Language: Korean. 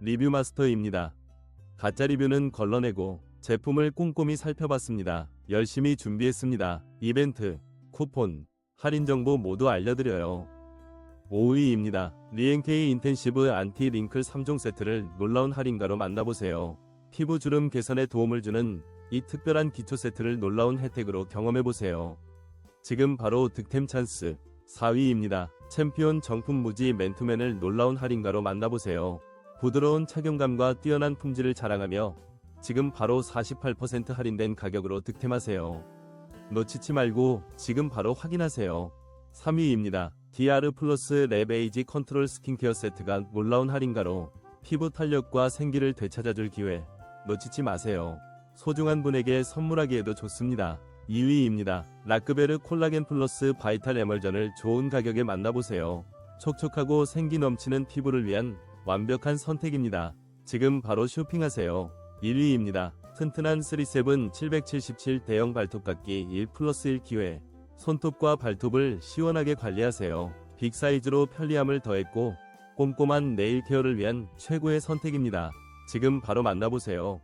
리뷰 마스터입니다. 가짜 리뷰는 걸러내고 제품을 꼼꼼히 살펴봤습니다. 열심히 준비했습니다. 이벤트, 쿠폰, 할인 정보 모두 알려드려요. 5위입니다. 리엔케이 인텐시브 안티 링클 3종 세트를 놀라운 할인가로 만나보세요. 피부 주름 개선에 도움을 주는 이 특별한 기초 세트를 놀라운 혜택으로 경험해보세요. 지금 바로 득템 찬스 4위입니다. 챔피온 정품 무지 맨투맨을 놀라운 할인가로 만나보세요. 부드러운 착용감과 뛰어난 품질을 자랑하며 지금 바로 48% 할인된 가격으로 득템하세요. 놓치지 말고 지금 바로 확인하세요. 3위입니다. DR 플러스 랩에이지 컨트롤 스킨케어 세트가 놀라운 할인가로 피부 탄력과 생기를 되찾아줄 기회 놓치지 마세요. 소중한 분에게 선물하기에도 좋습니다. 2위입니다. 라크베르 콜라겐 플러스 바이탈 에멀전을 좋은 가격에 만나보세요. 촉촉하고 생기 넘치는 피부를 위한 완벽한 선택입니다. 지금 바로 쇼핑하세요. 1위입니다. 튼튼한 37 777 대형 발톱깎이 1 플러스 1 기회. 손톱과 발톱을 시원하게 관리하세요. 빅 사이즈로 편리함을 더했고 꼼꼼한 네일 케어를 위한 최고의 선택입니다. 지금 바로 만나보세요.